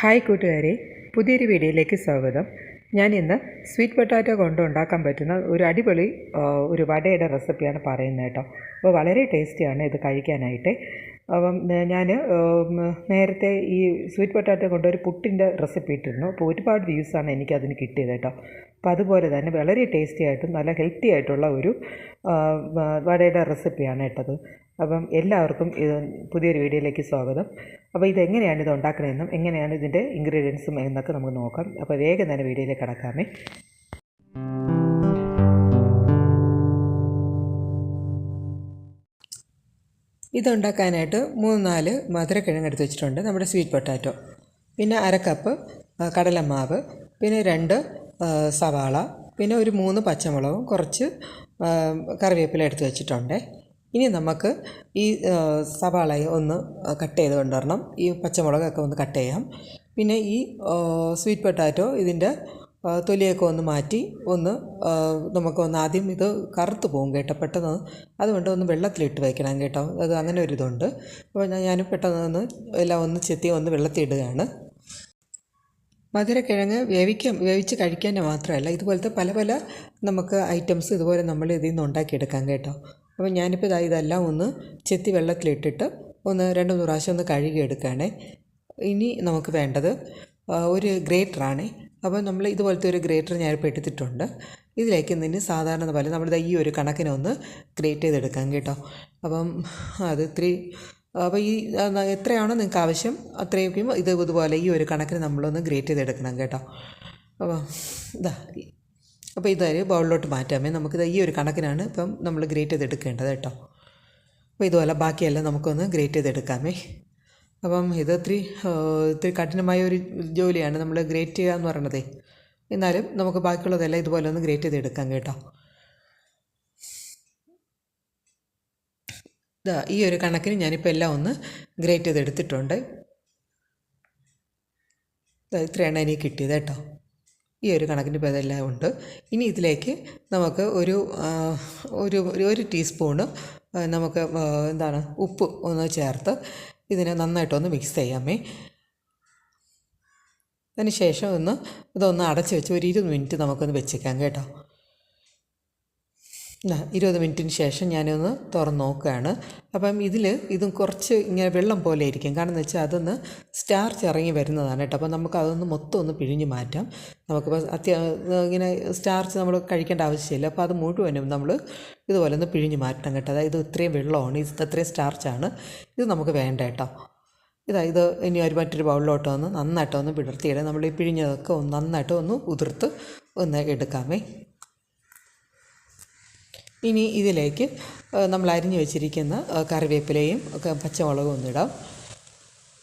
Hi കൂട്ടുകാരെ പുതിയൊരു വീഡിയോയിലേക്ക് സ്വാഗതം. ഞാൻ ഇന്ന് സ്വീറ്റ് പൊട്ടാറ്റോ കൊണ്ട് ഉണ്ടാക്കാൻ പറ്റുന്ന ഒരു അടിപൊളി ഒരു വടയുടെ റെസിപ്പിയാണ് പറയുന്നത് കേട്ടോ. അപ്പോൾ വളരെ ടേസ്റ്റിയാണ് ഇത് കഴിക്കാനായിട്ട്. അപ്പം ഞാൻ നേരത്തെ ഈ സ്വീറ്റ് പൊട്ടാറ്റോ കൊണ്ട് ഒരു പുട്ടിന്റെ റെസിപ്പി ഇട്ടിരുന്നു. അപ്പോൾ ഒരുപാട് വ്യൂസാണ് എനിക്കതിന് കിട്ടിയത് കേട്ടോ. അപ്പോൾ അതുപോലെ തന്നെ വളരെ ടേസ്റ്റി ആയിട്ടും നല്ല ഹെൽത്തി ആയിട്ടുള്ള ഒരു വടയുടെ റെസിപ്പിയാണ് ഇട്ടത് അപ്പം എല്ലാവർക്കും ഇത് പുതിയൊരു വീഡിയോയിലേക്ക് സ്വാഗതം. അപ്പോൾ ഇതെങ്ങനെയാണ് ഇത് ഉണ്ടാക്കണമെന്നും എങ്ങനെയാണ് ഇതിന്റെ ഇൻഗ്രീഡിയൻസും എന്നൊക്കെ നമുക്ക് നോക്കാം. അപ്പോൾ വേഗം തന്നെ വീഡിയോയിലേക്ക് കടക്കാമേ. ഇതുണ്ടാക്കാനായിട്ട് മൂന്ന് നാല് മധുരക്കിഴങ്ങ് എടുത്ത് വെച്ചിട്ടുണ്ട്. നമ്മുടെ സ്വീറ്റ് പൊട്ടാറ്റോ പിന്നെ അര കപ്പ് കടലമാവ്. പിന്നെ രണ്ട് സവാള പിന്നെ ഒരു മൂന്ന് പച്ചമുളകും കുറച്ച് കറിവേപ്പില എടുത്ത് വെച്ചിട്ടുണ്ട്. ഇനി നമുക്ക് ഈ സവാളയെ സവാള ഒന്ന് കട്ട് ചെയ്ത് കൊണ്ടുവരണം. ഈ പച്ചമുളകൊക്കെ ഒന്ന് കട്ട് ചെയ്യാം. പിന്നെ ഈ സ്വീറ്റ് പൊട്ടാറ്റോ ഇതിന്റെ തൊലിയൊക്കെ ഒന്ന് മാറ്റി ഒന്ന് നമുക്ക് നമുക്കൊന്ന് ആദ്യം ഇത് കറുത്ത് പോകും കേട്ടോ പെട്ടെന്ന്. അതുകൊണ്ട് ഒന്ന് വെള്ളത്തിലിട്ട് വയ്ക്കണം കേട്ടോ. അത് അങ്ങനെ ഒരു ഇതുണ്ട്. അപ്പോൾ ഞാൻ ഞാൻ പെട്ടെന്ന് ഒന്ന് എല്ലാം ഒന്ന് ചെത്തി ഒന്ന് വെള്ളത്തിലിടുകയാണ് മധുരക്കിഴങ്ങ് വേവിക്കാൻ വേവിച്ച് കഴിക്കാൻ മാത്രമല്ല ഇതുപോലത്തെ പല പല നമുക്ക് ഐറ്റംസ് ഇതുപോലെ നമ്മൾ ഇതിൽ നിന്ന് ഉണ്ടാക്കിയെടുക്കാം കേട്ടോ. അപ്പോൾ ഞാനിപ്പോൾ ഇതാ ഇതെല്ലാം ഒന്ന് ചെത്തി വെള്ളത്തിലിട്ടിട്ട് ഒന്ന് രണ്ട് മൂന്ന് പ്രാവശ്യം ഒന്ന് കഴുകി എടുക്കുകയാണേ ഇനി നമുക്ക് വേണ്ടത് ഒരു ഗ്രേറ്ററാണ് അപ്പോൾ നമ്മൾ ഇതുപോലത്തെ ഒരു ഗ്രേറ്റർ ഞാനിപ്പോൾ എടുത്തിട്ടുണ്ട്. ഇതിലേക്ക് നിന്ന് സാധാരണ പോലെ നമ്മുടെ ഈ ഒരു കണക്കിനൊന്ന് ഗ്രേറ്റ് ചെയ്തെടുക്കാം കേട്ടോ. അപ്പം അത് ഇത്തിരി അപ്പോൾ ഈ എത്രയാണോ നിങ്ങൾക്ക് ആവശ്യം അത്രയൊക്കെയും ഇത് ഇതുപോലെ ഈ ഒരു കണക്കിന് നമ്മളൊന്ന് ഗ്രേറ്റ് ചെയ്തെടുക്കണം കേട്ടോ. അപ്പോൾ ഇതാ അപ്പോൾ ഇതൊരു ബൗളിലോട്ട് മാറ്റാമേ. നമുക്കിത് ഈ ഒരു കണക്കിനാണ് ഇപ്പം നമ്മൾ ഗ്രേറ്റ് ചെയ്തെടുക്കേണ്ടത് കേട്ടോ. അപ്പോൾ ഇതുപോലെ ബാക്കിയെല്ലാം നമുക്കൊന്ന് ഗ്രേറ്റ് ചെയ്തെടുക്കാമേ. അപ്പം ഇത് ഒത്തിരി ഇത്തിരി കഠിനമായ ഒരു ജോലിയാണ് നമ്മൾ ഗ്രേറ്റ് ചെയ്യുക എന്ന് പറയണതേ. എന്നാലും നമുക്ക് ബാക്കിയുള്ളതെല്ലാം ഇതുപോലെ ഒന്ന് ഗ്രേറ്റ് ചെയ്തെടുക്കാം കേട്ടോ. ഇതാ ഈ ഒരു കണക്കിന് ഞാനിപ്പോൾ എല്ലാം ഒന്ന് ഗ്രേറ്റ് ചെയ്ത് എടുത്തിട്ടുണ്ട്. ഇത്രയാണ് എനിക്ക് കിട്ടിയത് കേട്ടോ. ഈ ഒരു കണക്കിന് ഇപ്പോൾ ഇതെല്ലാം ഉണ്ട്. ഇനി ഇതിലേക്ക് നമുക്ക് ഒരു ഒരു ഒരു- ടീസ്പൂണ് നമുക്ക് എന്താണ് ഉപ്പ് ഒന്ന് ചേർത്ത് ഇതിനെ നന്നായിട്ടൊന്ന് മിക്സ് ചെയ്യാമേ. അതിന് ശേഷം ഒന്ന് ഇതൊന്ന് അടച്ച് വെച്ച് ഒരു ഇരുപത് മിനിറ്റ് നമുക്കൊന്ന് വെച്ചേക്കാം കേട്ടോ. ഇരുപത് മിനിറ്റിന് ശേഷം ഞാനൊന്ന് തുറന്ന് നോക്കുകയാണ്. അപ്പം ഇതിൽ ഇതും കുറച്ച് ഇങ്ങനെ വെള്ളം പോലെ ഇരിക്കും കാരണം എന്ന് വെച്ചാൽ അതൊന്ന് സ്റ്റാർച്ച് ഇറങ്ങി വരുന്നതാണ് കേട്ടോ. അപ്പം നമുക്ക് അതൊന്ന് മൊത്തം ഒന്ന് പിഴിഞ്ഞ് മാറ്റാം. നമുക്കിപ്പോൾ അത്യാ ഇങ്ങനെ സ്റ്റാർച്ച് നമ്മൾ കഴിക്കേണ്ട ആവശ്യമില്ല. അപ്പോൾ അത് മുഴുവനും നമ്മൾ ഇതുപോലെ ഒന്ന് പിഴിഞ്ഞ് മാറ്റണം കേട്ടോ. അതായത് ഇത്രയും വെള്ളമാണ്. ഇത് അത്രയും സ്റ്റാർച്ചാണ്. ഇത് നമുക്ക് വേണ്ട കേട്ടോ. ഇതാ ഇത് ഇനി ഒരു മറ്റൊരു ബൗളിലോട്ട് ഒന്ന് നന്നായിട്ട് ഒന്ന് വിടർത്തിയിടാം നമ്മൾ ഈ പിഴിഞ്ഞതൊക്കെ ഒന്ന് നന്നായിട്ട് ഒന്ന് ഉതിർത്ത് ഒന്ന് എടുക്കാമേ. ഇനി ഇതിലേക്ക് നമ്മൾ അരിഞ്ഞു വെച്ചിരിക്കുന്ന കറിവേപ്പിലയും പച്ചമുളകും ഒന്നിടാം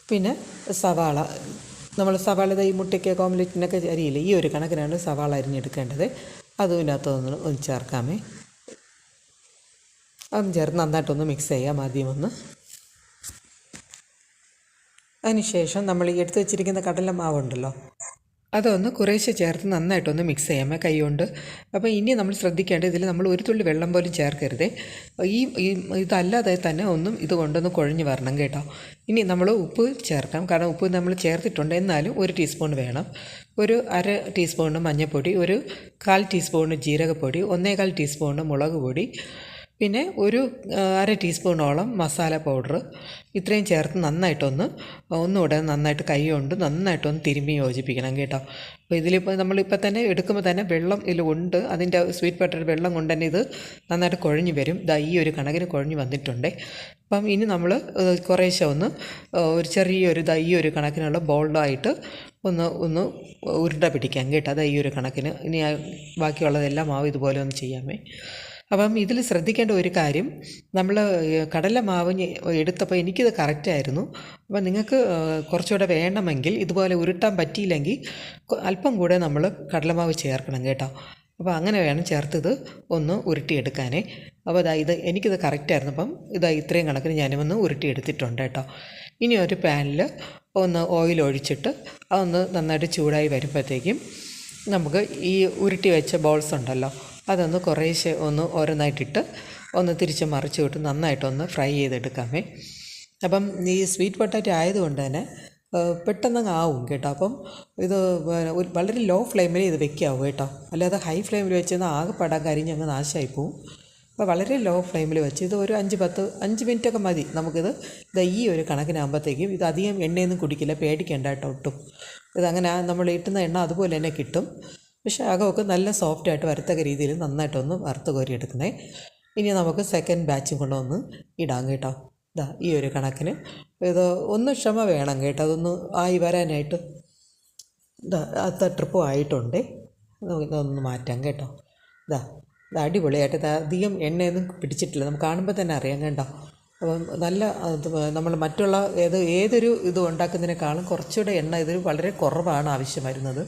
പിന്നെ സവാള. നമ്മൾ സവാള ഈ മുട്ടയ്ക്ക് ഓംലെറ്റിനൊക്കെ അരിയില്ല ഈ ഒരു കണക്കിനാണ് സവാള അരിഞ്ഞെടുക്കേണ്ടത്. അതും ഇതിനകത്തൊന്ന് ഒന്ന് ചേർക്കാമേ. അതും ചേർത്ത് നന്നായിട്ടൊന്ന് മിക്സ് ചെയ്യാം ആദ്യം ഒന്ന് അതിനുശേഷം നമ്മൾ ഈ എടുത്ത് വെച്ചിരിക്കുന്ന കടല മാവുണ്ടല്ലോ അതൊന്ന് കുറേശ്ശെ ചേർത്ത് നന്നായിട്ടൊന്ന് മിക്സ് ചെയ്യാമേ കൈകൊണ്ട്. അപ്പോൾ ഇനി നമ്മൾ ശ്രദ്ധിക്കേണ്ടത് ഇതിൽ നമ്മൾ ഒരു തുള്ളി വെള്ളം പോലും ചേർക്കരുതേ. ഈ ഇതല്ലാതെ തന്നെ ഒന്നും ഇത് കൊണ്ടൊന്ന് കുഴഞ്ഞ് വരണം കേട്ടോ. ഇനി നമ്മൾ ഉപ്പ് ചേർക്കാം. കാരണം ഉപ്പ് നമ്മൾ ചേർത്തിട്ടുണ്ട്. എന്നാലും ഒരു ടീസ്പൂൺ വേണം. ഒരു അര ടീസ്പൂണ് മഞ്ഞൾപ്പൊടി ഒരു കാൽ ടീസ്പൂണ് ജീരകപ്പൊടി ഒന്നേകാൽ ടീസ്പൂണ് മുളക് പൊടി പിന്നെ ഒരു അര ടീസ്പൂണോളം മസാല പൗഡർ ഇത്രയും ചേർത്ത് നന്നായിട്ടൊന്ന് ഒന്നുകൂടെ നന്നായിട്ട് കൈ കൊണ്ട് നന്നായിട്ടൊന്ന് തിരുമ്മി യോജിപ്പിക്കണം കേട്ടോ. അപ്പോൾ ഇതിലിപ്പോൾ നമ്മളിപ്പോൾ തന്നെ എടുക്കുമ്പോൾ തന്നെ വെള്ളം ഇതിലുണ്ട് അതിന്റെ സ്വീറ്റ് ബട്ടർ വെള്ളം കൊണ്ട് തന്നെ ഇത് നന്നായിട്ട് കുഴഞ്ഞു വരും. ഇതാ ഈ ഒരു കണക്കിന് കുഴഞ്ഞു വന്നിട്ടുണ്ട്. അപ്പം ഇനി നമ്മൾ കുറേശ്ശെ ഒന്ന് ഒരു ചെറിയൊരു ഇതാ ഈ ഒരു കണക്കിനുള്ള ബോൾഡായിട്ട് ഒന്ന് ഒന്ന് ഉരുണ്ട പിടിക്കാം കേട്ടോ. അതാ ഈ ഒരു കണക്കിന്. ഇനി ബാക്കിയുള്ളതെല്ലാം ആവും ഇതുപോലെ ഒന്ന് ചെയ്യാമേ. അപ്പം ഇതിൽ ശ്രദ്ധിക്കേണ്ട ഒരു കാര്യം നമ്മൾ കടല മാവ് എടുത്തപ്പോൾ എനിക്കിത് കറക്റ്റായിരുന്നു അപ്പം നിങ്ങൾക്ക് കുറച്ചുകൂടെ വേണമെങ്കിൽ ഇതുപോലെ ഉരുട്ടാൻ പറ്റിയില്ലെങ്കിൽ അല്പം കൂടെ നമ്മൾ കടലമാവ് ചേർക്കണം കേട്ടോ. അപ്പോൾ അങ്ങനെ വേണം ചേർത്തത് ഒന്ന് ഉരുട്ടിയെടുക്കാനേ. അപ്പോൾ ഇതാ ഇത് എനിക്കിത് കറക്റ്റായിരുന്നു അപ്പം ഇതാ ഇത്രയും കണക്കിന് ഞാനുമൊന്ന് ഉരുട്ടിയെടുത്തിട്ടുണ്ട് കേട്ടോ. ഇനി ഒരു പാനിൽ ഒന്ന് ഓയിൽ ഒഴിച്ചിട്ട് അതൊന്ന് നന്നായിട്ട് ചൂടായി വരുമ്പോഴത്തേക്കും നമുക്ക് ഈ ഉരുട്ടി വെച്ച ബോൾസ് ഉണ്ടല്ലോ അതൊന്ന് കുറേശ്ശെ ഒന്ന് ഓരോന്നായിട്ടിട്ട് ഒന്ന് തിരിച്ച് മറിച്ച് വിട്ട് നന്നായിട്ടൊന്ന് ഫ്രൈ ചെയ്തെടുക്കാമേ അപ്പം ഈ സ്വീറ്റ് പൊട്ടാറ്റോ ആയതുകൊണ്ട് തന്നെ പെട്ടെന്നങ്ങ് ആവും കേട്ടോ. അപ്പം ഇത് വളരെ ലോ ഫ്ലെയിമിൽ ഇത് വെക്കാവും കേട്ടോ. അല്ലാതെ ഹൈ ഫ്ലെയിമിൽ വെച്ചാൽ ആകെ പടം കരിഞ്ഞങ്ങ് നാശമായി പോവും. അപ്പോൾ വളരെ ലോ ഫ്ലെയിമിൽ വെച്ച് ഇത് ഒരു അഞ്ച് പത്ത് അഞ്ച് മിനിറ്റൊക്കെ മതി നമുക്കിത് ഇത് ഈ ഒരു കണക്കിനാകുമ്പോഴത്തേക്കും ഇത് അധികം എണ്ണയൊന്നും കുടിക്കില്ല പേടിക്കേണ്ട കേട്ടോ ഒട്ടും. ഇതങ്ങനെ നമ്മൾ ഇട്ടുന്ന എണ്ണ അതുപോലെ തന്നെ കിട്ടും. പക്ഷേ അകമൊക്കെ നല്ല സോഫ്റ്റായിട്ട് വരത്തക്ക രീതിയിൽ നന്നായിട്ടൊന്ന് വറുത്ത് കോരി എടുക്കണേ ഇനി നമുക്ക് സെക്കൻഡ് ബാച്ചും കൊണ്ടൊന്ന് ഇടാം കേട്ടോ. ഇതാ ഈ ഒരു കണക്കിന്. ഇത് ഒന്ന് ക്ഷമ വേണം കേട്ടോ. അതൊന്ന് ആയി വരാനായിട്ട്. ഇതാ അത്ത ട്രിപ്പും ആയിട്ടുണ്ടേ. ഇതൊന്ന് മാറ്റാം കേട്ടോ. ഇതാ ഇത് അടിപൊളിയായിട്ട് അധികം എണ്ണയൊന്നും പിടിച്ചിട്ടില്ല. നമുക്ക് കാണുമ്പോൾ തന്നെ അറിയാം കേട്ടോ അപ്പം നല്ല നമ്മൾ മറ്റുള്ള ഏത് ഏതൊരു ഇത് ഉണ്ടാക്കുന്നതിനേക്കാളും കുറച്ചുകൂടെ എണ്ണ ഇതിൽ വളരെ കുറവാണ് ആവശ്യം വരുന്നത്.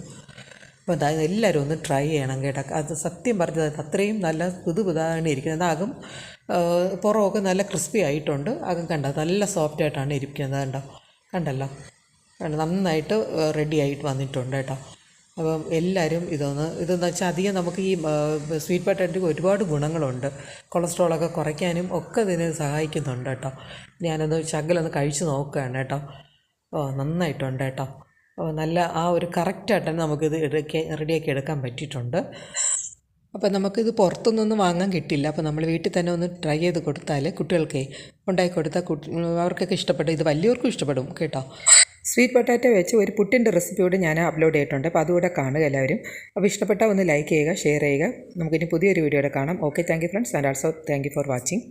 അപ്പോൾ അതായത് എല്ലാവരും ഒന്ന് ട്രൈ ചെയ്യണം കേട്ടോ. അത് സത്യം പറഞ്ഞത് അത്രയും നല്ല പുതു പുതാണ് ഇരിക്കുന്നത് അതാകും പുറമൊക്കെ നല്ല ക്രിസ്പി ആയിട്ടുണ്ട്. അകം കണ്ടോ നല്ല സോഫ്റ്റ് ആയിട്ടാണ് ഇരിക്കുന്നത് കണ്ടോ. കണ്ടല്ലോ? കണ്ടോ നന്നായിട്ട് റെഡി ആയിട്ട് വന്നിട്ടുണ്ട് കേട്ടോ. അപ്പം എല്ലാവരും ഇതൊന്ന് ഇതെന്ന് വെച്ചാൽ അധികം നമുക്ക് ഈ സ്വീറ്റ് പൊട്ടാറ്റോ ഒരുപാട് ഗുണങ്ങളുണ്ട്. കൊളസ്ട്രോളൊക്കെ കുറയ്ക്കാനും ഒക്കെ ഇതിന് സഹായിക്കുന്നുണ്ട് കേട്ടോ. ഞാനൊന്ന് ശകലൊന്ന് കഴിച്ച് നോക്കുകയാണ് കേട്ടോ. ഓ നന്നായിട്ടുണ്ട് കേട്ടോ. നല്ല ആ ഒരു കറക്റ്റായിട്ട് തന്നെ നമുക്കിത് എടുക്കി റെഡിയാക്കി എടുക്കാൻ പറ്റിയിട്ടുണ്ട്. അപ്പോൾ നമുക്കിത് പുറത്തുനിന്നൊന്നും വാങ്ങാൻ കിട്ടില്ല അപ്പോൾ നമ്മൾ വീട്ടിൽ തന്നെ ഒന്ന് ട്രൈ ചെയ്ത് കൊടുത്താൽ കുട്ടികൾക്ക് ഉണ്ടാക്കി കൊടുത്താൽ കുട്ടി അവർക്കൊക്കെ ഇഷ്ടപ്പെടും ഇത് വലിയവർക്കും ഇഷ്ടപ്പെടും കേട്ടോ. സ്വീറ്റ് പൊട്ടാറ്റോ വെച്ച് ഒരു പുട്ടിന്റെ റെസിപ്പിയോട് ഞാൻ അപ്ലോഡ് ചെയ്തിട്ടുണ്ട്. അപ്പോൾ അതുകൂടെ കാണുക എല്ലാവരും. അപ്പോൾ ഇഷ്ടപ്പെട്ടാൽ ഒന്ന് ലൈക്ക് ചെയ്യുക ഷെയർ ചെയ്യുക. നമുക്കിനി പുതിയൊരു വീഡിയോയുടെ കാണാം. Okay thank you friends and also thank you for watching